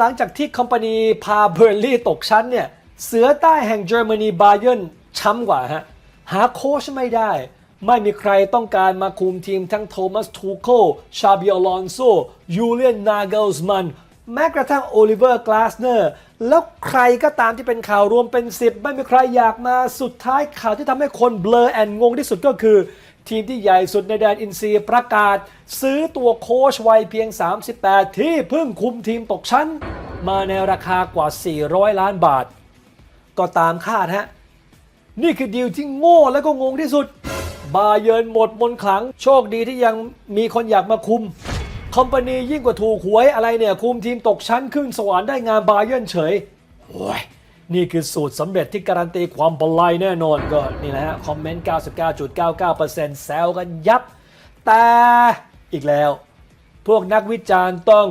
หลังจากที่คอมพานีพาเบอร์ลี่ตกชั้นเนี่ย เสือใต้แห่งเยอรมนีบาเย r n ช้ำกว่าฮะ หาโค้ชไม่ได้ ไม่มีใครต้องการมาคุมทีมทั้งโทมัสทูโคชาบิอลอนโซยูเลียนนาเกลส์มัน แม้กระทั่งโอลิเวอร์กลาสเนอร์ แล้วใครก็ตามที่เป็นข่าวรวมเป็น 10 ไม่มีใครอยากมาสุดท้ายข่าวที่ทำให้คนเบลอแอนงงที่สุดก็คือ ทีมที่ใหญ่สุดในแดนอินซีประกาศ ซื้อตัวโค้ชวัยเพียง 38 ที่เพิ่งคุมทีมตกชั้น มาในราคากว่า 400 ล้านบาท ก็ตามคาดฮะ นี่คือดีลที่โง่และก็งงที่สุด บาเยิร์นหมดมนขลัง โชคดีที่ยังมีคนอยากมาคุม คอมพานียิ่งกว่าถูกหวยอะไรเนี่ย คุมทีมตกชั้นขึ้นสวรรค์ได้งานบาเยิร์นเฉยโอ้ย นี่คือสูตรสำเร็จที่การันตีความบลายแน่นอนก็นี่แหละฮะ คอมเมนต์ 99.99%แซวกันยับ แต่อีกแล้ว พวกนักวิจารณ์ต้อง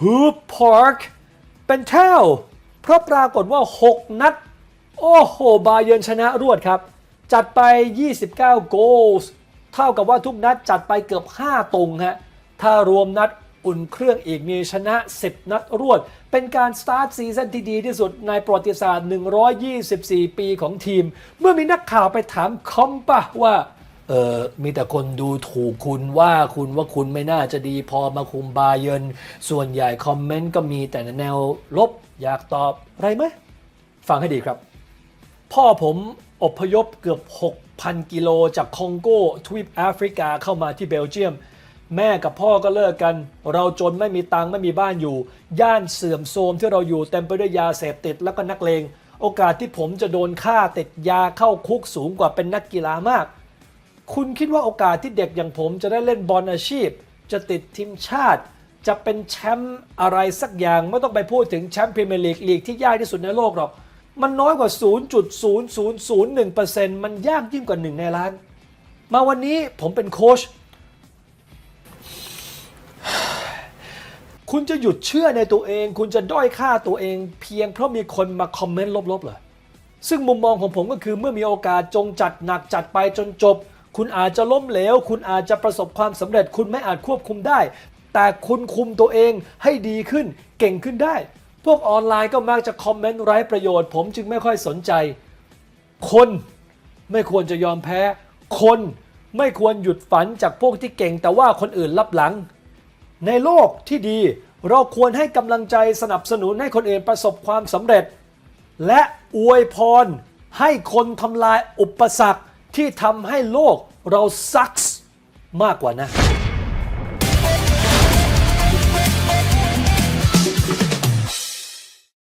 ฮูปพาร์คเป็นแถวเพราะปรากฏว่า 6 นัด โอ้โห บาเยิร์นชนะรวดครับ จัดไป 29 โกลส์เท่ากับว่าทุกนัดจัดไปเกือบ 5 ตรงฮะ ถ้ารวมนัด อุ่นเครื่องอีกมีชนะ 10 นัดรวด เป็นการสตาร์ทซีซั่นที่ดีที่สุดในประวัติศาสตร์ 124 ปีของทีม เมื่อมีนักข่าวไปถามคอมปะว่าเออมีแต่คนดูถูกคุณว่าคุณว่าคุณไม่น่าจะดีพอมาคุมบาเยิร์นส่วนใหญ่คอมเมนต์ก็มีแต่แนวลบ อยากตอบอะไรไหม ฟังให้ดีครับ พ่อผมอพยพเกือบ 6,000 กิโลจากคองโกทวีปแอฟริกาเข้ามาที่เบลเยียม แม่กับพ่อก็เลิกกัน เราจนไม่มีตังค์ไม่มีบ้านอยู่ ย่านเสื่อมโทรมที่เราอยู่เต็มไปด้วยยาเสพติดแล้วก็นักเลง โอกาสที่ผมจะโดนฆ่าติดยาเข้าคุกสูงกว่าเป็นนักกีฬามาก คุณคิดว่าโอกาสที่เด็กอย่างผมจะได้เล่นบอลอาชีพ จะติดทีมชาติ จะเป็นแชมป์อะไรสักอย่างไม่ต้องไปพูดถึงแชมป์พรีเมียร์ลีกลีกที่ยากที่สุดในโลกหรอก มันน้อยกว่า 0.0001%มันยากยิ่งกว่า1ในล้าน มาวันนี้ผมเป็นโค้ช คุณจะหยุดเชื่อในตัวเอง คุณจะด้อยค่าตัวเอง เพียงเพราะมีคนมาคอมเมนต์ลบๆเหรอซึ่งมุมมองของผมก็คือเมื่อมีโอกาสจงจัดหนักจัดไปจนจบ คุณอาจจะล้มเหลว คุณอาจจะประสบความสำเร็จ คุณไม่อาจควบคุมได้ แต่คุณคุมตัวเองให้ดีขึ้นเก่งขึ้นได้ พวกออนไลน์ก็มักจะคอมเมนต์ไร้ประโยชน์ ผมจึงไม่ค่อยสนใจ คนไม่ควรจะยอมแพ้ คนไม่ควรหยุดฝันจากพวกที่เก่ง แต่ว่าคนอื่นลับหลัง ในโลกที่ดีเราควรให้กำลังใจสนับสนุนให้คนอื่นประสบความสำเร็จ และอวยพรให้คนทำลายอุปสรรคที่ทำให้โลกเราซักมากกว่านะ